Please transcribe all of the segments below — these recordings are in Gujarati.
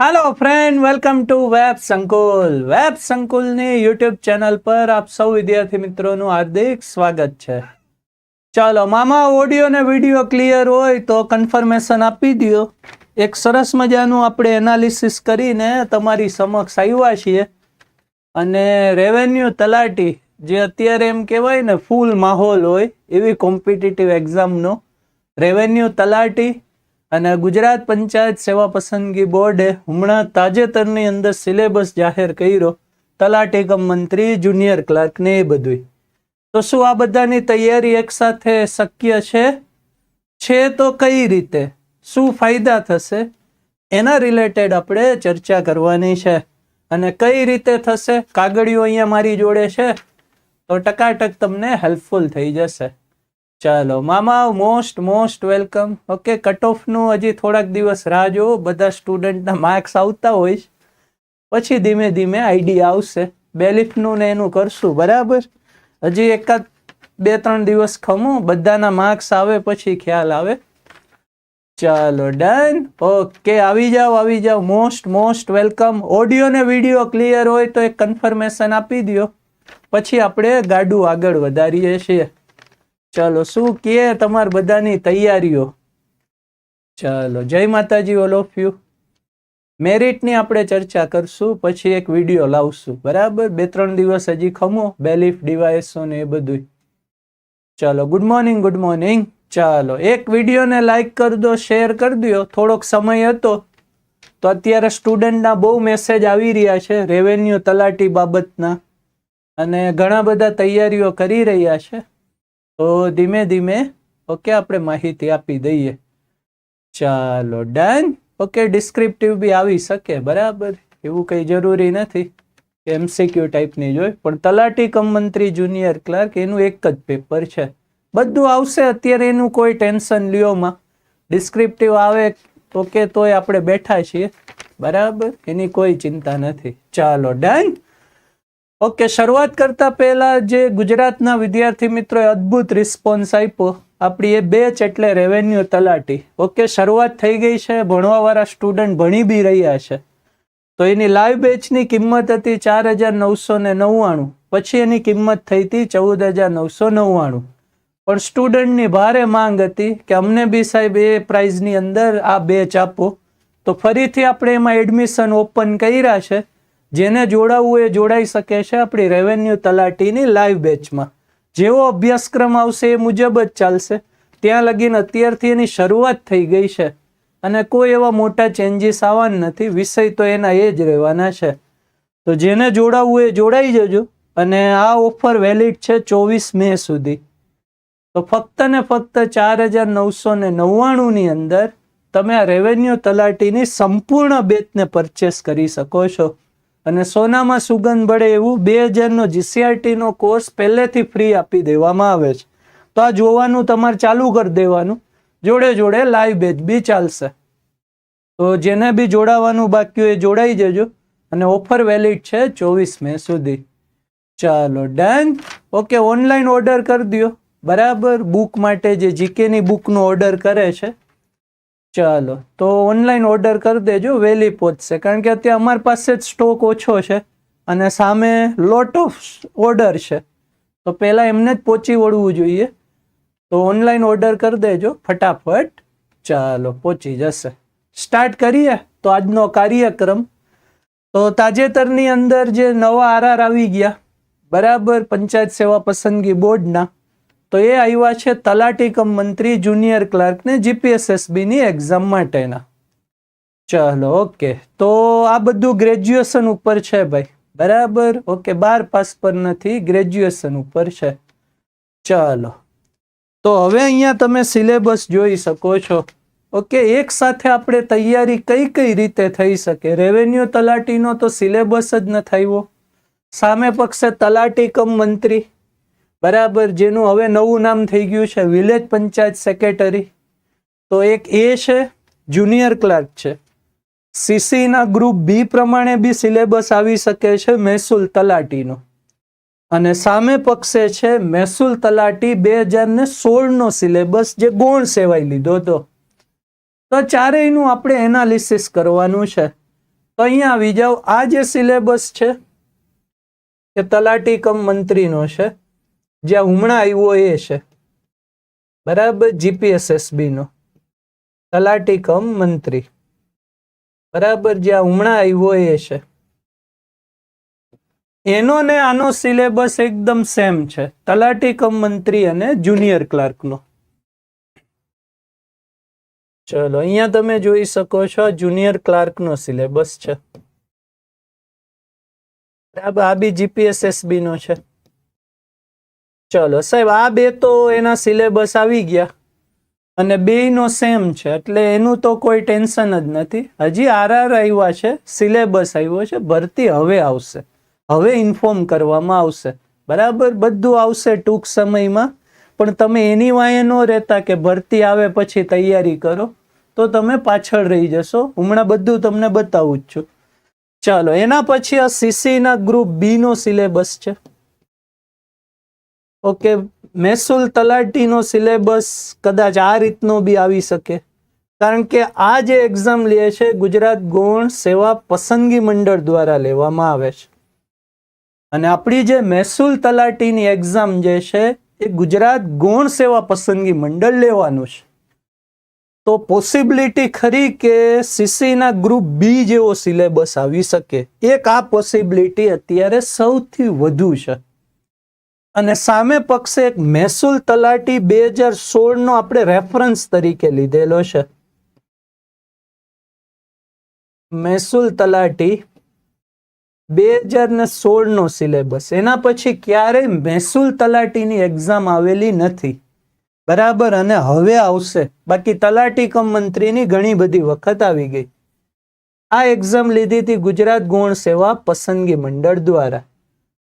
Hello friend welcome to web Sankul web સંકુલની YouTube channel પર આપ સૌ વિદ્યાર્થી મિત્રોનું હાર્દિક સ્વાગત છે. ચાલો, મામા ઓડિયો ને વીડિયો ક્લિયર હોય તો કન્ફર્મેશન આપી દો એક સરસ મજાનું આપણે એનાલિસિસ કરીને તમારી સમક્ષ આવ્યા છીએ. અને રેવન્યુ તલાટી, જે અત્યારે એમ કહેવાય ને ફૂલ માહોલ હોય એવી કોમ્પિટિટિવ એક્ઝામનો રેવન્યુ તલાટી અને ગુજરાત પંચાયત સેવા પસંદગી બોર્ડે હમણાં તાજેતરની અંદર સિલેબસ જાહેર કર્યો. તલાટી મંત્રી, જુનિયર ક્લાર્ક ને એ બધું તો શું આ બધાની તૈયારી એકસાથે શક્ય છે? છે તો કઈ રીતે? શું ફાયદા થશે? એના રિલેટેડ આપણે ચર્ચા કરવાની છે. અને કઈ રીતે થશે? કાગળિયો અહીંયા મારી જોડે છે. તો ટકાટક તમને હેલ્પફુલ થઈ જશે. ચાલો મામા most most welcome okay cut ઓફનું હજી થોડાક દિવસ રાહ જોવો બધા સ્ટુડન્ટના માર્ક્સ આવતા હોય પછી ધીમે ધીમે આઈડિયા આવશે. બેલિફનું ને એનું કરશું, બરાબર? હજી એકાદ બે, ત્રણ દિવસ ખમો, બધાના માર્ક્સ આવે પછી ખ્યાલ આવે. ચાલો ડન ઓકે આવી જાઓ આવી જાઓ. મોસ્ટ મોસ્ટ વેલકમ ઓડિયો ને વીડિયો ક્લિયર હોય તો એક કન્ફર્મેશન આપી દો પછી આપણે ગાડું આગળ વધારીએ છીએ. ચાલો, શું કે તમાર બધાની તૈયારીઓ? ચાલો, જય માતાજી ઓલ ઓફ યુ મેરિટની આપણે ચર્ચા કરશું, પછી એક વીડિયો લાવશું. બરાબર? બે, ત્રણ દિવસ હજી ખમો, બેલીફ, ડિવાઇસો ને એ બધું ચાલો ગુડ મોર્નિંગ ગુડ મોર્નિંગ ચાલો, એક વિડીયોને લાઈક કરી દો શેર કરી દો. થોડોક સમય હતો, તો અત્યારે સ્ટુડન્ટના બહુ મેસેજ આવી રહ્યા છે રેવન્યુ તલાટી બાબતના. અને ઘણા બધા તૈયારીઓ કરી રહ્યા છે. તો ધીમે ધીમે ઓકે આપણે માહિતી આપી દઈએ. ચાલો ડન ઓકે ડિસ્ક્રિપ્ટિવ બી આવી શકે, બરાબર. એવું કંઈ જરૂરી નથી એમસીક્યુ ટાઈપની જોઈ પણ તલાટી કમ જુનિયર ક્લાર્ક એનું એક જ પેપર છે. બધું આવશે, અત્યારે એનું કોઈ ટેન્શન લ્યોમાં ડિસ્ક્રિપ્ટિવ આવે ઓકે તોય આપણે બેઠા છીએ. બરાબર? એની કોઈ ચિંતા નથી. ચાલો ડન ઓકે શરૂઆત કરતા પહેલા જે ગુજરાતના વિદ્યાર્થી મિત્રોએ અદ્ભુત રિસ્પોન્સ આપ્યો, આપણી એ બેચ એટલે રેવન્યુ તલાટી. ઓકે શરૂઆત થઈ ગઈ છે, ભણવાવાળા સ્ટુડન્ટ ભણી બી રહ્યા છે. તો એની લાઈવ બેચની કિંમત હતી ચાર હજાર નવસો ને નવ્વાણું, પછી એની કિંમત થઈ હતી ચૌદ હજાર નવસો નવ્વાણું. પણ સ્ટુડન્ટની ભારે માંગ હતી કે અમને બી સાહેબ એ પ્રાઇઝની અંદર આ બેચ આપો. તો ફરીથી આપણે એમાં એડમિશન ઓપન કર્યા છે. જેને જોડાવવું એ જોડાઈ શકે છે આપણી રેવન્યુ તલાટીની લાઈવ બેચમાં જેવો અભ્યાસક્રમ આવશે એ મુજબ જ ચાલશે. ત્યાં લગીને અત્યારથી એની શરૂઆત થઈ ગઈ છે. અને કોઈ એવા મોટા ચેન્જીસ આવવાના નથી. વિષય તો એના એ જ રહેવાના છે. તો જેને જોડાવવું એ જોડાઈ જજો. અને આ ઓફર વેલિડ છે ચોવીસ મે સુધી. તો ફક્ત ને ફક્ત ચાર હજાર નવસો ને નવ્વાણુંની અંદર તમે આ રેવન્યુ તલાટીની સંપૂર્ણ બેચને પરચેસ કરી શકો છો. અને સોનામાં સુગંધ બળે એવું બે હજારનો જીસીઆરટીનો કોર્સ પહેલેથી ફ્રી આપી દેવામાં આવે છે. તો આ જોવાનું તમારે ચાલુ કરી દેવાનું. જોડે જોડે લાઈવ બેચ બી ચાલશે. તો જેને બી જોડાવાનું બાકી હોય જોડાઈ જજો. અને ઓફર વેલિડ છે ચોવીસ મે સુધી. ચાલો ડન ઓકે ઓનલાઈન ઓર્ડર કરી દો બરાબર બુક માટે જે જીકેની બુકનો ઓર્ડર કરે છે ચાલો, તો ઓનલાઈન ઓર્ડર કરી દેજો, વહેલી પહોંચશે. કારણ કે અત્યારે અમારી પાસે જ સ્ટોક ઓછો છે અને સામે લોટ ઓફ ઓર્ડર છે. તો પહેલાં એમને જ પહોંચી વળવું જોઈએ. તો ઓનલાઈન ઓર્ડર કરી દેજો, ફટાફટ. ચાલો, પહોંચી જશે. સ્ટાર્ટ કરીએ તો આજનો કાર્યક્રમ. તો તાજેતરની અંદર જે નવા આરઆર આવી ગયા, બરાબર પંચાયત સેવા પસંદગી બોર્ડના તો એ આવ્યા છે તલાટી કમ મંત્રી જુનિયર ક્લાર્કને ને જીપીએસએસબી એક્ઝામ માટેના. ચાલો, ઓકે. તો આ બધું ગ્રેજ્યુએશન ઉપર છે ભાઈ. બરાબર? ઓકે, બાર પાસ પર નથી ગ્રેજ્યુએશન ઉપર છે. ચાલો. તો હવે અહીંયા તમે સિલેબસ જોઈ શકો છો. ઓકે, એક સાથે આપણે તૈયારી કઈ કઈ રીતે થઈ શકે? રેવન્યુ તલાટીનો તો સિલેબસ જ ન થયો સામે પક્ષે તલાટી કમ મંત્રી બરાબર, જેનું હવે નવું નામ થઈ ગયું છે, વિલેજ પંચાયત સેક્રેટરી. તો એક એ છે, જુનિયર ક્લાર્ક છે. સીસીના ગ્રુપ બી પ્રમાણે બી સિલેબસ આવી શકે છે મહેસૂલ તલાટીનો. અને સામે પક્ષે છે, મહેસૂલ તલાટી બે હજાર ને સોળનો સિલેબસ જે ગૌણ સેવાઈ લીધો હતો. તો ચારેયનું આપણે એનાલિસિસ કરવાનું છે. તો અહીંયા આવી જાઓ, આ જે સિલેબસ છે, એ તલાટી કમ મંત્રીનો છે. જ્યાં હમણાં આવ્યો એ છે. બરાબર જીપીએસએસબી નો. તલાટી કમ મંત્રી. બરાબર, જ્યાં હમણાં આવ્યો એ છે. એનો ને આનો સિલેબસ એકદમ સેમ છે. તલાટી કમ મંત્રી અને જુનિયર ક્લાર્કનો. ચલો, અહીંયા તમે જોઈ શકો છો જુનિયર ક્લાર્કનો સિલેબસ છે. બરાબર, આ બી જીપીએસએસબી નો છે. ચલો, સાહેબ, આ બે તો એના સિલેબસ આવી ગયા. અને બેયનો સેમ છે, એટલે એનું તો કોઈ ટેન્શન જ નથી. હજી આરઆર આવ્યા છે સિલેબસ આવ્યો છે, ભરતી હવે આવશે. હવે ઇન્ફોર્મ કરવામાં આવશે. બરાબર? બધું આવશે ટૂંક સમયમાં. પણ તમે એની વાંહે ન રહેતા કે ભરતી આવે પછી તૈયારી કરો, તો તમે પાછળ રહી જશો. હમણાં બધું તમને બતાવું જ છું. ચાલો, એના પછી આ સીસીના ગ્રુપ બીનો સિલેબસ છે. ઓકે, મહેસૂલ તલાટીનો સિલેબસ કદાચ આ રીતનો બી આવી શકે. કારણ કે આ જે એક્ઝામ લે છે, ગુજરાત ગૌણ સેવા પસંદગી મંડળ દ્વારા લેવામાં આવે છે. અને આપણી જે મહેસૂલ તલાટીની એક્ઝામ જે છે, એ ગુજરાત ગૌણ સેવા પસંદગી મંડળ લેવાનું છે. તો પોસિબિલિટી ખરી કે સીસીના ગ્રુપ બી જેવો સિલેબસ આવી શકે? એક આ પોસિબિલિટી અત્યારે સૌથી વધુ છે. અને સામે પક્ષે એક મહેસૂલ તલાટી બે હજાર સોળનો આપણે રેફરન્સ તરીકે લીધેલો છે. મહેસૂલ તલાટી બે હજાર ને સોળનો સિલેબસ. એના પછી ક્યારેય મહેસૂલ તલાટીની એક્ઝામ આવેલી નથી. બરાબર? અને હવે આવશે. બાકી તલાટી કમ મંત્રીની ઘણી બધી વખત આવી ગઈ. આ એક્ઝામ લીધી હતી ગુજરાત ગૌણ સેવા પસંદગી મંડળ દ્વારા.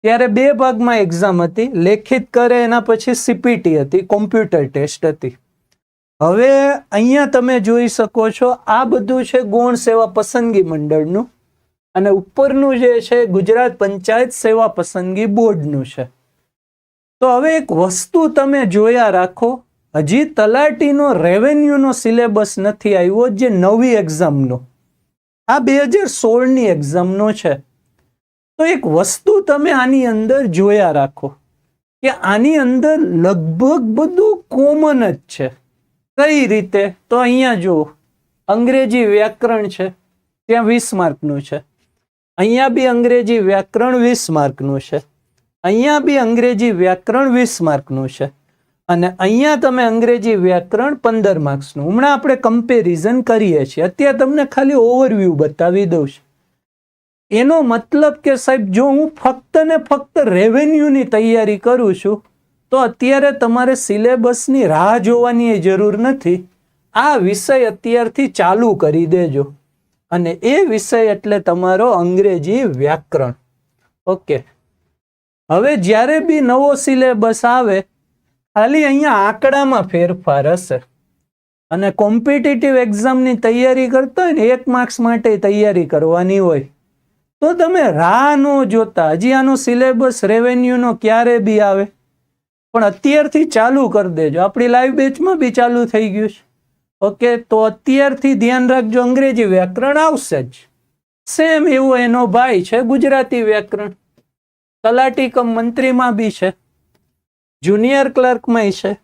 ત્યારે બે ભાગમાં એક્ઝામ હતી. લેખિત કરે એના પછી સીપીટી હતી કોમ્પ્યુટર ટેસ્ટ હતી. હવે અહીંયા તમે જોઈ શકો છો, આ બધું છે ગૌણ સેવા પસંદગી મંડળનું. અને ઉપરનું જે છે ગુજરાત પંચાયત સેવા પસંદગી બોર્ડનું છે. તો હવે એક વસ્તુ તમે જોયા રાખો, હજી તલાટીનો રેવન્યુનો સિલેબસ નથી આવ્યો જે નવી એક્ઝામનો આ બે હજાર સોળની એક્ઝામનો છે. તો એક વસ્તુ તમે આની અંદર જોયા રાખો કે આની અંદર લગભગ બધું કોમન જ છે. કઈ રીતે? તો અહીંયા જુઓ. અંગ્રેજી વ્યાકરણ છે. ત્યાં વીસ માર્કનું છે. અહીંયા બી અંગ્રેજી વ્યાકરણ વીસ માર્કનું છે. અહીંયા બી અંગ્રેજી વ્યાકરણ વીસ માર્કનું છે. અને અહીંયા તમે અંગ્રેજી વ્યાકરણ પંદર માર્ક્સનું. હમણાં આપણે કમ્પેરિઝન કરીએ છીએ. અત્યારે તમને ખાલી ઓવરવ્યૂ બતાવી દઉં છું. એનો મતલબ કે સાહેબ, જો હું ફક્ત ને ફક્ત રેવન્યુની તૈયારી કરું છું, તો અત્યારે તમારે સિલેબસની રાહ જોવાની જરૂર નથી. આ વિષય અત્યારથી ચાલુ કરી દેજો. અને એ વિષય એટલે તમારો અંગ્રેજી વ્યાકરણ. ઓકે. હવે જ્યારે બી નવો સિલેબસ આવે, ખાલી અહીંયા આંકડામાં ફેરફાર હશે. અને કોમ્પિટિટિવ એક્ઝામની તૈયારી કરતા હોય ને, એક માર્ક્સ માટે તૈયારી કરવાની હોય. તો તમે રાહ ન જોતા. હજી આનો સિલેબસ રેવન્યુનો ક્યારે બી આવે? પણ અત્યારથી ચાલુ કરી દેજો. આપણી લાઈવ બેચમાં બી ચાલુ થઈ ગયું છે. ઓકે તો અત્યારથી ધ્યાન રાખજો, અંગ્રેજી વ્યાકરણ આવશે જ. સેમ એવો એનો ભાઈ છે, ગુજરાતી વ્યાકરણ. તલાટી કમ મંત્રીમાં બી છે. જુનિયર ક્લર્કમાં છે.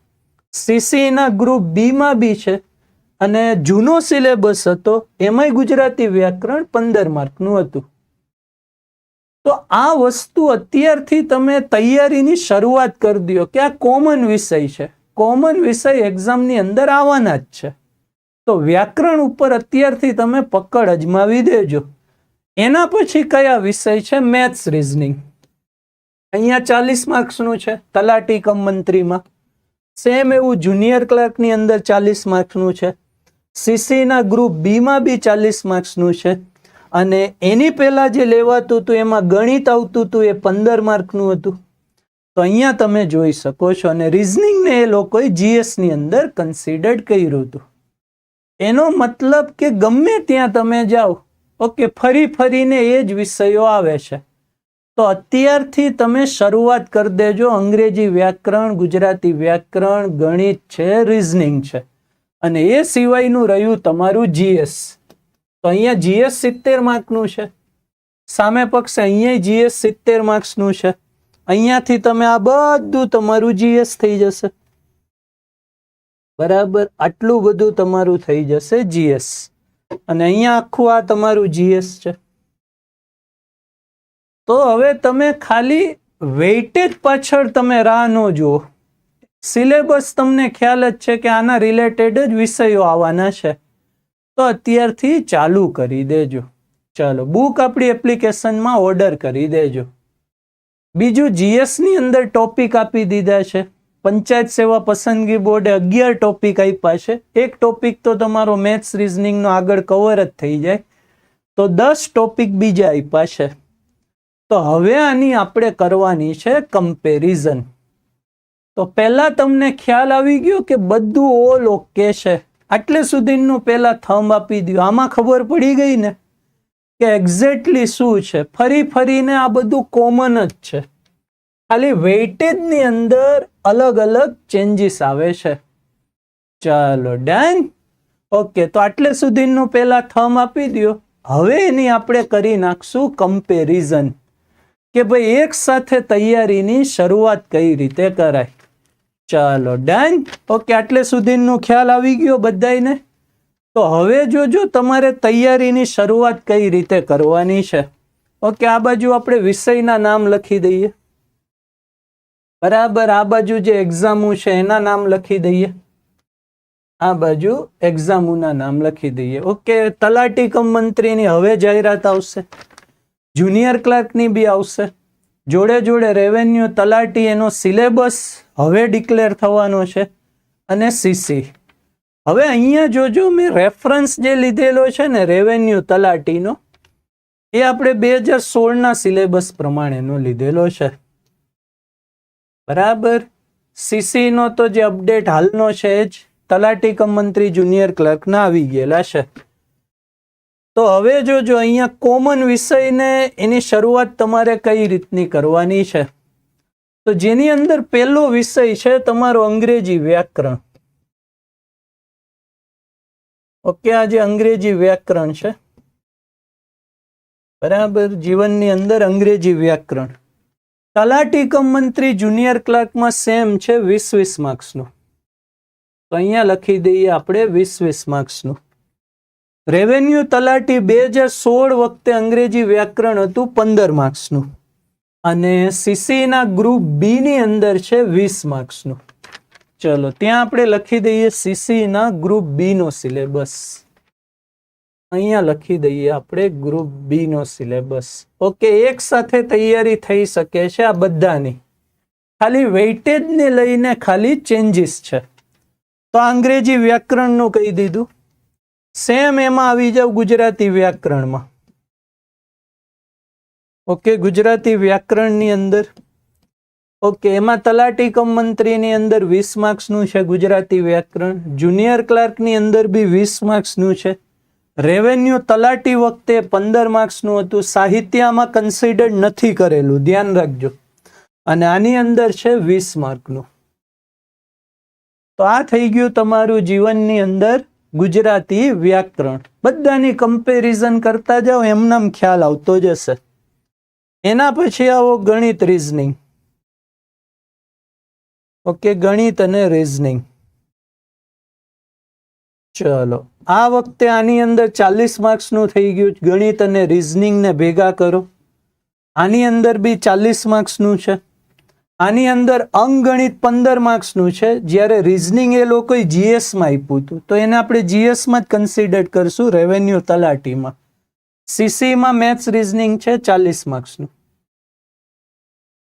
સીસીના ગ્રુપ બીમાં બી છે. અને જૂનો સિલેબસ હતો, એમાંય ગુજરાતી વ્યાકરણ પંદર માર્કનું હતું. તો આ વસ્તુ અત્યારથી તમે તૈયારીની શરૂઆત કરી દો. કે આ કોમન વિષય છે. કોમન વિષય એક્ઝામની અંદર આવવાના જ છે. તો વ્યાકરણ ઉપર અત્યારથી તમે પકડ અજમાવી દેજો. એના પછી કયા વિષય છે? મેથ્સ રિઝનિંગ અહીંયા ચાલીસ માર્ક્સનું છે. તલાટી કમ મંત્રીમાં. સેમ એવું જુનિયર ક્લાર્કની અંદર ચાલીસ માર્ક્સનું છે. સીસીના ગ્રુપ બીમાં બી ચાલીસ માર્ક્સનું છે. અને એની પહેલાં જે લેવાતું હતું, એમાં ગણિત આવતું હતું, એ પંદર માર્કનું હતું. તો અહીંયા તમે જોઈ શકો છો અને રિઝનિંગને એ લોકોએ જીએસની અંદર કન્સિડર્ડ કર્યું હતું. એનો મતલબ કે ગમે ત્યાં તમે જાઓ, ઓકે, ફરી ફરીને એ જ વિષયો આવે છે. તો અત્યારથી તમે શરૂઆત કરી દેજો. અંગ્રેજી વ્યાકરણ, ગુજરાતી વ્યાકરણ, ગણિત છે રિઝનિંગ છે. અને એ સિવાયનું રહ્યું તમારું જીએસ તો અહીંયા જીએસ સિત્તેર માર્કનું છે. સામે પક્ષે અહીંયા જીએસ સિત્તેર માર્ક્સનું છે. અહીંયાથી તમે આ બધું તમારું જીએસ થઈ જશે. બરાબર? આટલું બધું તમારું થઈ જશે જીએસ અને અહીંયા આખું આ તમારું જીએસ છે. તો હવે તમે ખાલી વેઇટેજ પાછળ તમે રાહ ન જુઓ. સિલેબસ તમને ખ્યાલ જ છે કે આના રિલેટેડ જ વિષયો આવવાના છે. તો અત્યારથી ચાલુ કરી દેજો. ચાલો બુક આપણી એપ્લિકેશનમાં ઓર્ડર કરી દેજો. બીજું જીએસની અંદર ટોપિક આપી દીધા છે. પંચાયત સેવા પસંદગી બોર્ડે અગિયાર ટોપિક આપ્યા છે. એક ટોપિક તો તમારો મેથ્સ રિઝનિંગનો આગળ કવર જ થઈ જાય. તો દસ ટોપિક બીજા આપ્યા છે. તો હવે આની આપણે કરવાની છે કમ્પેરિઝન તો પહેલા તમને ખ્યાલ આવી ગયો કે બધું ઓલ ઓકે છે. આટલે સુધીનું પહેલાં થંબ આપી દો આમાં ખબર પડી ગઈ ને કે એક્ઝેક્ટલી શું છે? ફરી ફરીને આ બધું કોમન જ છે. ખાલી વેઇટેજની અંદર અલગ અલગ ચેન્જીસ આવે છે. ચાલો ડન ઓકે તો આટલે સુધીનું પહેલાં થમ આપી દો હવે એની આપણે કરી નાખશું કમ્પેરિઝન કે ભાઈ એક સાથે તૈયારીની શરૂઆત કઈ રીતે કરાય? ચાલો ડન ઓકે આટલે સુધીનું ખ્યાલ આવી ગયો બધાને તો હવે જોજો, તમારે તૈયારીની શરૂઆત કઈ રીતે કરવાની છે? ઓકે આ બાજુ આપણે વિષયના નામ લખી દઈએ. બરાબર, આ બાજુ જે એક્ઝામો છે, એના નામ લખી દઈએ. આ બાજુ એક્ઝામોના નામ લખી દઈએ. ઓકે તલાટી કમ મંત્રીની હવે જાહેરાત આવશે. જુનિયર ક્લાર્કની બી આવશે. જોડે જોડે રેવન્યુ તલાટી, એનો સિલેબસ હવે ડિક્લેર થવાનો છે અને સીસી હવે અહીંયા જોજો મેં રેફરન્સ જે લીધેલો છે ને રેવન્યુ તલાટીનો, એ આપણે બે હજાર સોળના સિલેબસ પ્રમાણેનો લીધેલો છે. બરાબર? સીસીનો તો જે અપડેટ હાલનો છે જ, તલાટી કમ મંત્રી જુનિયર ક્લર્કના આવી ગયેલા છે. તો હવે જોજો અહીંયા કોમન વિષયને એની શરૂઆત તમારે કઈ રીતની કરવાની છે? તો જેની અંદર પહેલો વિષય છે તમારો અંગ્રેજી વ્યાકરણ. ઓકે, આ જે અંગ્રેજી વ્યાકરણ છે, બરાબર? જીવનની અંદર અંગ્રેજી વ્યાકરણ. તલાટી કમ મંત્રી જુનિયર ક્લાર્કમાં સેમ છે વીસ વીસ માર્ક્સનું. તો અહીંયા લખી દઈએ આપણે વીસ વીસ માર્ક્સનું. રેવન્યુ તલાટી બે હજાર સોળ વખતે અંગ્રેજી વ્યાકરણ હતું, પંદર માર્ક્સનું. અને સીસીના ગ્રુપ બી ની અંદર છે વીસ માર્ક્સનું ચલો, ત્યાં આપણે લખી દઈએ સીસીના ગ્રુપ બી નો સિલેબસ અહીંયા લખી દઈએ આપણે ગ્રુપ બી નો સિલેબસ ઓકે એક સાથે તૈયારી થઈ શકે છે આ બધાની. ખાલી વેઇટેજને લઈને ખાલી ચેન્જીસ છે. તો અંગ્રેજી વ્યાકરણનું કહી દીધું. સેમ એમાં આવી જાવ ગુજરાતી વ્યાકરણમાં. ઓકે, ગુજરાતી વ્યાકરણની અંદર. ઓકે, એમાં તલાટી કમ મંત્રીની અંદર વીસ માર્ક્સનું છે ગુજરાતી વ્યાકરણ. જુનિયર ક્લાર્કની અંદર બી વીસ માર્ક્સનું છે. રેવન્યુ તલાટી વખતે પંદર માર્ક્સનું હતું. સાહિત્યમાં કન્સિડર નથી કરેલું. ધ્યાન રાખજો. અને આની અંદર છે વીસ માર્કનું. તો આ થઈ ગયું તમારું જીવનની અંદર ગુજરાતી વ્યાકરણ. બધાની કમ્પેરિઝન કરતા જાઓ, એમનામ ખ્યાલ આવતો જશે. એના પછી આવો ગણિત રીઝનિંગ ઓકે ગણિત અને રીઝનિંગ ચલો, આ વખતે આની અંદર ચાલીસ માર્ક્સનું થઈ ગયું ગણિત અને રીઝનિંગને ભેગા કરો. આની અંદર બી ચાલીસ માર્ક્સનું છે. આની અંદર અંગણિત પંદર માર્ક્સનું છે. જ્યારે રીઝનિંગ એ લોકોએ જીએસમાં આપ્યું હતું. તો એને આપણે જીએસમાં જ કન્સિડર કરશું રેવન્યુ તલાટીમાં. સીસીમાં મેથ્સ રીઝનિંગ છે, ચાલીસ માર્ક્સનું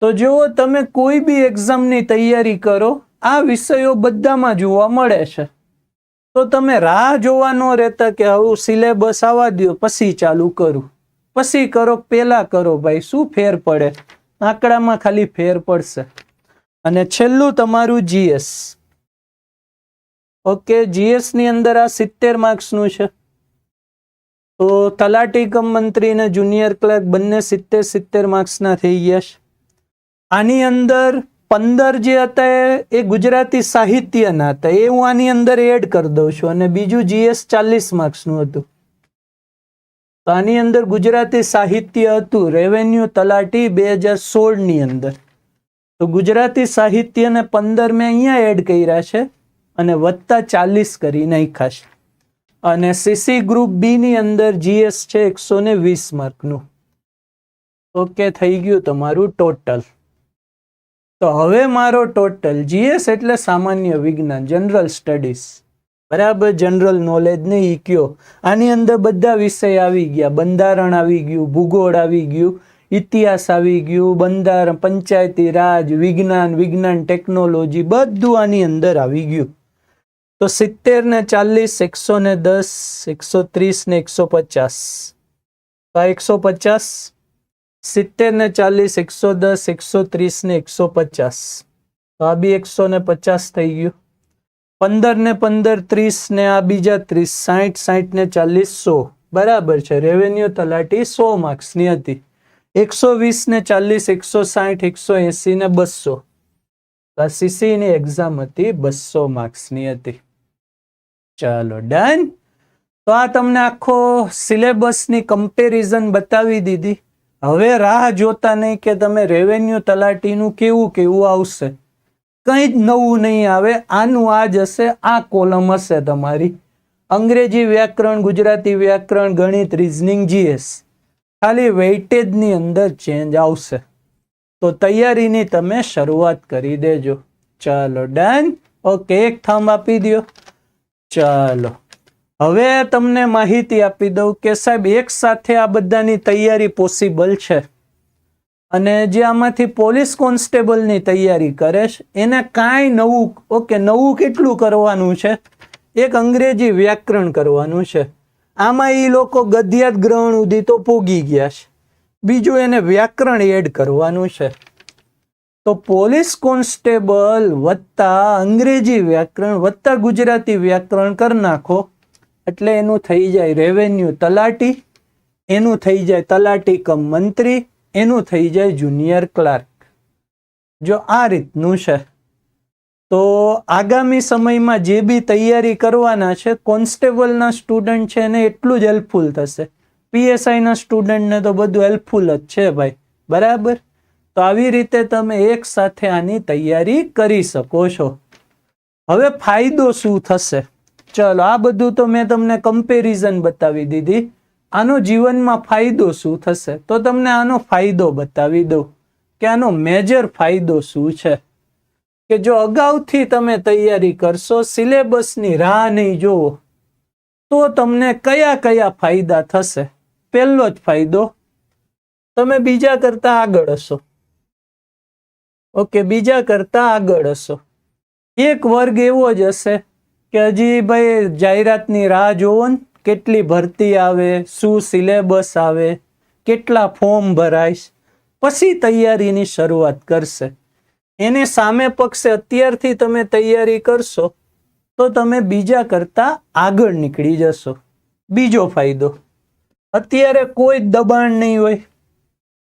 તો જુઓ તમે કોઈ બી એક્ઝામની તૈયારી કરો, આ વિષયો બધામાં જોવા મળે છે. તો તમે રાહ જોવા ન રહેતા કે હવે સિલેબસ આવવા દો પછી ચાલુ કરું. પછી કરો, પેલા કરો ભાઈ, શું ફેર પડે? આંકડામાં ખાલી ફેર પડશે. અને છેલ્લું તમારું જીએસ. ઓકે જીએસની અંદર આ સિત્તેર માર્ક્સનું છે. તો તલાટી કમ મંત્રી અને જુનિયર ક્લર્ક બંને સિત્તેર સિત્તેર માર્ક્સના થઈ ગયા છે. આની અંદર પંદર જે હતા એ ગુજરાતી સાહિત્યના હતા. એ હું આની અંદર એડ કરી દઉં છું. અને બીજું જીએસ ચાલીસ માર્ક્સનું હતું. તો આની અંદર ગુજરાતી સાહિત્ય હતું. રેવન્યુ તલાટી બે હજાર સોળની અંદર. તો ગુજરાતી સાહિત્યને પંદર મેં અહીંયા એડ કર્યા છે અને વત્તા ચાલીસ કરી નાખ્યા અને સીસી ગ્રુપ બીની અંદર જીએસ છે એકસો ને વીસ માર્કનું ઓકે થઈ ગયું તમારું ટોટલ તો હવે મારો ટોટલ જીએસ એટલે સામાન્ય વિજ્ઞાન જનરલ સ્ટડીઝ બરાબર? જનરલ નોલેજ ને ઈ કયો. આની અંદર બધા વિષય આવી ગયા. બંધારણ આવી ગયું, ભૂગોળ આવી ગયું, ઇતિહાસ આવી ગયું, બંધારણ, પંચાયતી રાજ, વિજ્ઞાન વિજ્ઞાન ટેકનોલોજી બધું આની અંદર આવી ગયું. તો સિત્તેર ને ચાલીસ, એકસો ને દસ, એકસો ત્રીસ ને એકસો પચાસ. તો આ એકસો પચાસ સિત્તેર ને ચાલીસ, એકસો દસ, એકસો ત્રીસ ને એકસો પચાસ. તો આ બી એકસો ને પચાસ થઈ ગયું. પંદર ને પંદર ત્રીસ ને આ બીજા ત્રીસ, સાઠ સાઠ ને ચાલીસ, સો. બરાબર છે, રેવન્યુ તલાટી સો માર્ક્સની હતી. એકસો વીસ ને ચાલીસ, એકસો સાઠ, એકસો એસી ને બસો. આ સીસીની એક્ઝામ હતી, બસો માર્ક્સની હતી. ચાલો ડન તો આ તમને આખો સિલેબસની કમ્પેરિઝન બતાવી દીધી. હવે રાહ જોતા નહીં કે તમે રેવન્યુ તલાટીનું કેવું કેવું આવશે? કંઈ જ નવું નહીં આવે, આનું આ જ હશે, આ કોલમ હશે તમારી. અંગ્રેજી વ્યાકરણ, ગુજરાતી વ્યાકરણ, ગણિત રિઝનિંગ જીએસ ખાલી વેઇટેજની અંદર ચેન્જ આવશે. તો તૈયારીની તમે શરૂઆત કરી દેજો. ચાલો ડન ઓકે એક થાંભ આપી દો ચાલો. હવે તમને માહિતી આપી દઉં કે સાહેબ, એક સાથે આ બધાની તૈયારી પોસિબલ છે. અને જે આમાંથી પોલીસ કોન્સ્ટેબલની તૈયારી કરે છે, એને કાંઈ નવું, ઓકે, નવું કેટલું કરવાનું છે? એક અંગ્રેજી વ્યાકરણ કરવાનું છે. આમાં એ લોકો ગદ્યાત ગ્રહણ સુધી તો પોગી ગયા છે. બીજું એને વ્યાકરણ એડ કરવાનું છે. તો પોલીસ કોન્સ્ટેબલ વત્તા અંગ્રેજી વ્યાકરણ વત્તા ગુજરાતી વ્યાકરણ કરી નાખો. એટલે એનું થઈ જાય રેવન્યુ તલાટી, એનું થઈ જાય તલાટી કમ મંત્રી, એનું થઈ જાય જુનિયર ક્લાર્ક જો આ રીતનું છે, તો આગામી સમયમાં જે બી તૈયારી કરવાના છે, કોન્સ્ટેબલના સ્ટુડન્ટ છે એને એટલું જ હેલ્પફુલ થશે. પીએસઆઈના સ્ટુડન્ટને તો બધું હેલ્પફુલ જ છે ભાઈ, બરાબર? તો આવી રીતે તમે એક સાથે આની તૈયારી કરી શકો છો. હવે ફાયદો શું થશે? ચલો, આ બધું તો મેં તમને કમ્પેરિઝન બતાવી દીધી. આનો જીવનમાં ફાયદો શું થશે? તો તમને આનો ફાયદો બતાવી દઉં કે આનો મેજર ફાયદો શું છે. કે જો અગાઉથી તમે તૈયારી કરશો, સિલેબસની રાહ નહીં જોવો તો તમને કયા કયા ફાયદા થશે? પહેલો જ ફાયદો, તમે બીજા કરતા આગળ હશો. ઓકે, બીજા કરતા આગળ હશો. એક વર્ગ એવો જ હશે કે હજી ભાઈ જાહેરાતની રાહ જોવો ને, કેટલી ભરતી આવે, શું સિલેબસ આવે, કેટલા ફોર્મ ભરાય પછી તૈયારીની શરૂઆત કરશે. એની સામે પક્ષે અત્યારથી તમે તૈયારી કરશો, તો તમે બીજા કરતા આગળ નીકળી જશો. બીજો ફાયદો, અત્યારે કોઈ દબાણ નહીં હોય.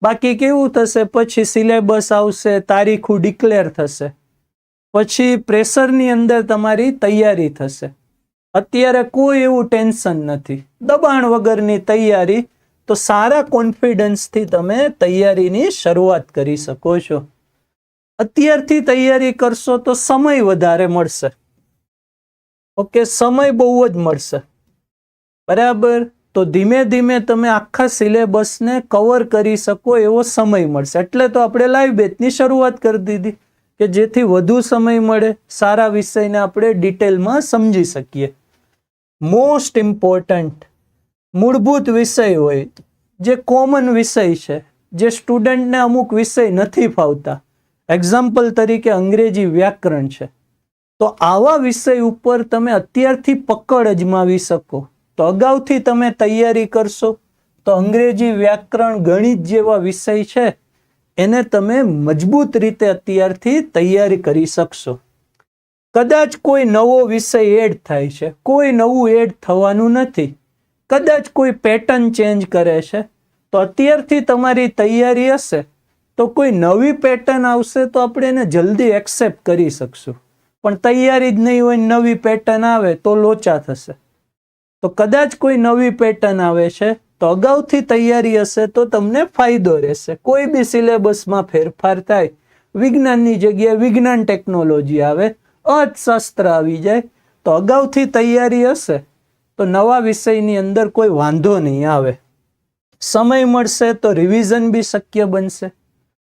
બાકી કેવું થશે? પછી સિલેબસ આવશે, તારીખું ડિક્લેર થશે. પછી પ્રેશરની અંદર તમારી તૈયારી થશે. અત્યારે કોઈ એવું ટેન્શન નથી. દબાણ વગરની તૈયારી, તો સારા કોન્ફિડન્સથી તમે તૈયારીની શરૂઆત કરી શકો છો. અત્યારથી તૈયારી કરશો તો સમય વધારે મળશે. ઓકે, સમય બહુ જ મળશે. બરાબર? તો ધીમે ધીમે તમે આખા સિલેબસને કવર કરી શકો એવો સમય મળશે. એટલે તો આપણે લાઈવ બેચની શરૂઆત કરી દીધી. કે જેથી વધુ સમય મળે, સારા વિષયને આપણે ડિટેલમાં સમજી શકીએ. મોસ્ટ ઇમ્પોર્ટન્ટ મૂળભૂત વિષય હોય, જે કોમન વિષય છે, જે સ્ટુડન્ટને અમુક વિષય નથી ફાવતા. એક્ઝામ્પલ તરીકે અંગ્રેજી વ્યાકરણ છે. તો આવા વિષય ઉપર તમે અત્યારથી પકડ અજમાવી શકો. તો અગાઉથી તમે તૈયારી કરશો. તો અંગ્રેજી વ્યાકરણ ગણિત જેવા વિષય છે એને તમે મજબૂત રીતે અત્યારથી તૈયારી કરી શકશો. કદાચ કોઈ નવો વિષય એડ થાય છે. કોઈ નવું એડ થવાનું નથી. કદાચ કોઈ પેટર્ન ચેન્જ કરે છે. તો અત્યારથી તમારી તૈયારી હશે. તો કોઈ નવી પેટર્ન આવશે તો આપણે એને જલ્દી એક્સેપ્ટ કરી શકશું. પણ તૈયારી જ નહીં હોય નવી પેટર્ન આવે તો લોચા થશે. તો કદાચ કોઈ નવી પેટર્ન આવે છે તો અગાઉથી તૈયારી હશે તો તમને ફાયદો રહેશે. કોઈ બી સિલેબસમાં ફેરફાર થાય, વિજ્ઞાનની જગ્યાએ વિજ્ઞાન ટેકનોલોજી આવે, અર્થશાસ્ત્ર આવી જાય, તો અગાઉથી તૈયારી હશે, તો નવા વિષયની અંદર કોઈ વાંધો નહીં આવે. સમય મળશે તો રિવિઝન બી શક્ય બનશે.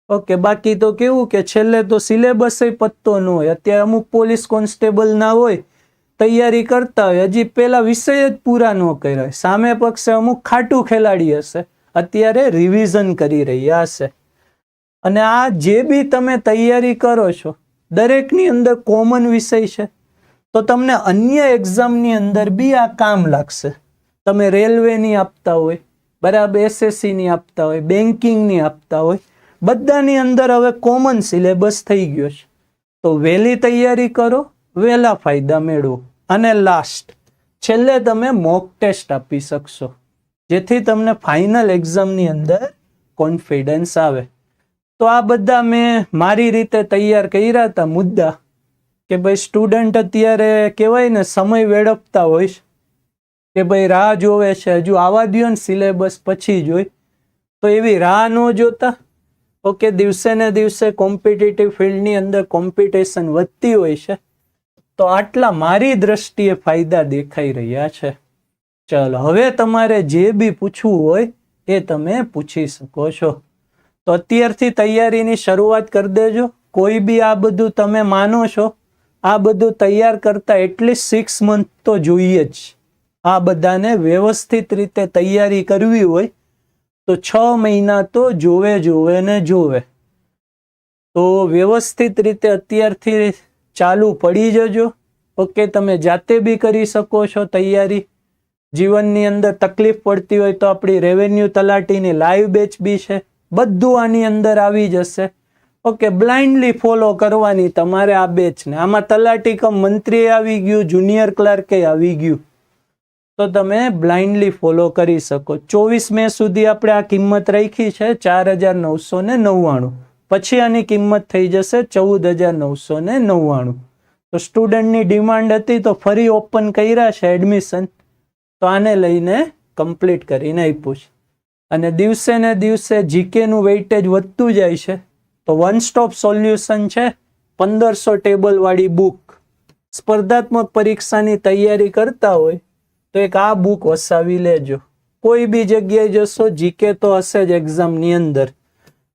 ઓકે, બાકી તો કેવું કે છેલ્લે તો સિલેબસ પત્તો ન હોય, અત્યારે અમુક પોલીસ કોન્સ્ટેબલ ના હોય તૈયારી કરતા હોય, હજી પેલા વિષય જ પૂરા ન કર્યા હોય. સામે પક્ષે અમુક ખાટું ખેલાડી હશે. અત્યારે રિવિઝન કરી રહ્યા હશે. અને આ જે બી તમે તૈયારી કરો છો, દરેકની અંદર કોમન વિષય છે. તો તમને અન્ય એક્ઝામની અંદર બી આ કામ લાગશે. તમે રેલવેની આપતા હોય, બરાબર એસએસસીની આપતા હોય બેન્કિંગની આપતા હોય, બધાની અંદર હવે કોમન સિલેબસ થઈ ગયો છે. તો વહેલી તૈયારી કરો વહેલા ફાયદા મેળવો. અને લાસ્ટ છેલ્લે તમે મોક ટેસ્ટ આપી શકશો. જેથી તમને ફાઇનલ એક્ઝામની અંદર કોન્ફિડન્સ આવે. તો આ બધા મેં મારી રીતે તૈયાર કર્યા હતા મુદ્દા. કે ભાઈ સ્ટુડન્ટ અત્યારે કહેવાય ને, સમય વેડપતા હોય કે ભાઈ રાહ જોવે છે, હજુ આવા દ્યો ને સિલેબસ પછી જોઈ તો એવી રાહ ન જોતા. ઓકે, દિવસે ને દિવસે કોમ્પિટિટિવ ફિલ્ડની અંદર કોમ્પિટિશન વધતી હોય છે. તો આટલા મારી દ્રષ્ટિએ ફાયદા દેખાઈ રહ્યા છે. ચાલો, હવે તમારે જે બી પૂછવું હોય એ તમે પૂછી શકો છો. તો અત્યારથી તૈયારીની શરૂઆત કરી દેજો. કોઈ બી આ બધું તમે માનો છો, આ બધું તૈયાર કરતા એટલીસ્ટ સિક્સ મંથ તો જોઈએ જ. આ બધાને વ્યવસ્થિત રીતે તૈયારી કરવી હોય તો છ મહિના તો જોવે જોવે ને જોવે. તો વ્યવસ્થિત રીતે અત્યારથી ચાલુ પડી જજો. ઓકે, તમે જાતે બી કરી શકો છો તૈયારી. જીવનની અંદર તકલીફ પડતી હોય તો આપણી રેવન્યુ તલાટીની લાઈવ બેચ બી છે. બધું આની અંદર આવી જશે. ઓકે બ્લાઇન્ડલી ફોલો કરવાની તમારે આ બેચને આમાં તલાટી કમ મંત્રી આવી ગયું જુનિયર ક્લાર્કે આવી ગયું. તો તમે બ્લાઇન્ડલી ફોલો કરી શકો. ચોવીસ મે સુધી આપણે આ કિંમત રાખી છે ચાર હજાર નવસો ને નવ્વાણું. પછી આની કિંમત થઈ જશે ચૌદ હજાર નવસો ને નવ્વાણું તો સ્ટુડન્ટની ડિમાન્ડ હતી તો ફરી ઓપન કર્યા છે એડમિશન. તો આને લઈને કમ્પ્લીટ કરીને આપ્યું છે. અને દિવસે ને દિવસે જીકેનું વેઇટેજ વધતું જાય છે. તો વન સ્ટોપ સોલ્યુશન છે પંદરસો ટેબલવાળી બુક. સ્પર્ધાત્મક પરીક્ષાની તૈયારી કરતા હોય તો એક આ બુક વસાવી લેજો. કોઈ બી જગ્યાએ જશો, જીકે તો હશે જ એક્ઝામની અંદર.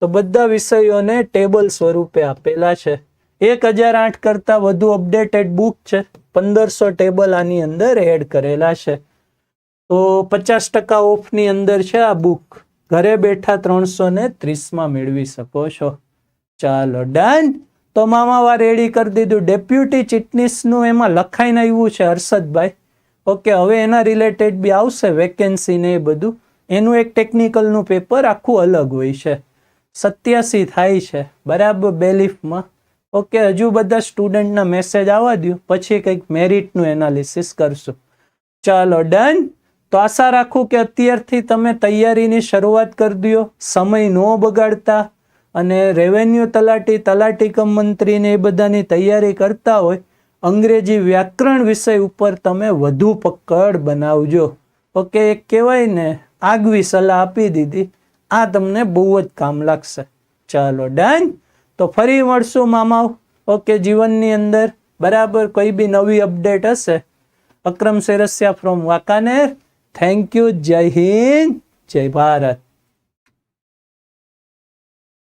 તો બધા વિષયોને ટેબલ સ્વરૂપે આપેલા છે. એક હજાર આઠ કરતાં વધુ અપડેટેડ બુક છે. પંદરસો ટેબલ આની અંદર એડ કરેલા છે. તો પચાસ ટકા ઓફની અંદર છે આ બુક. ઘરે બેઠા ત્રણસો ને ત્રીસમાં મેળવી શકો છો. ચાલો, ડન. તો મામાવા રેડી કરી દીધું. ડેપ્યુટી ચિટનીસનું એમાં લખાઈને આવ્યું છે હર્ષદભાઈ. ઓકે, હવે એના રિલેટેડ બી આવશે વેકેન્સી ને એ બધું. એનું એક ટેકનિકલનું પેપર આખું અલગ હોય છે. સત્યાસી થાય છે. બરાબર બેલીફમાં ઓકે, હજુ બધા સ્ટુડન્ટના મેસેજ આવવા દો પછી કંઈક મેરિટનું એનાલિસિસ કરશું. ચાલો ડન તો આશા રાખું કે અત્યારથી તમે તૈયારીની શરૂઆત કરી દો સમય ન બગાડતા. અને રેવન્યુ તલાટી તલાટી કમ મંત્રીને એ બધાની તૈયારી કરતા હોય, અંગ્રેજી વ્યાકરણ વિષય ઉપર તમે વધુ પકડ બનાવજો. ઓકે કહેવાય ને આગવી સલાહ આપી દીધી. આ તમને બહુ જ કામ લાગશે. ચાલો ડન તો ફરી મળશું, મામાઓ. ઓકે જીવનની અંદર બરાબર કોઈ બી નવી અપડેટ હશે. Akram Sersiya from Wankaner. Thank you Jai Hind. Jai Bharat.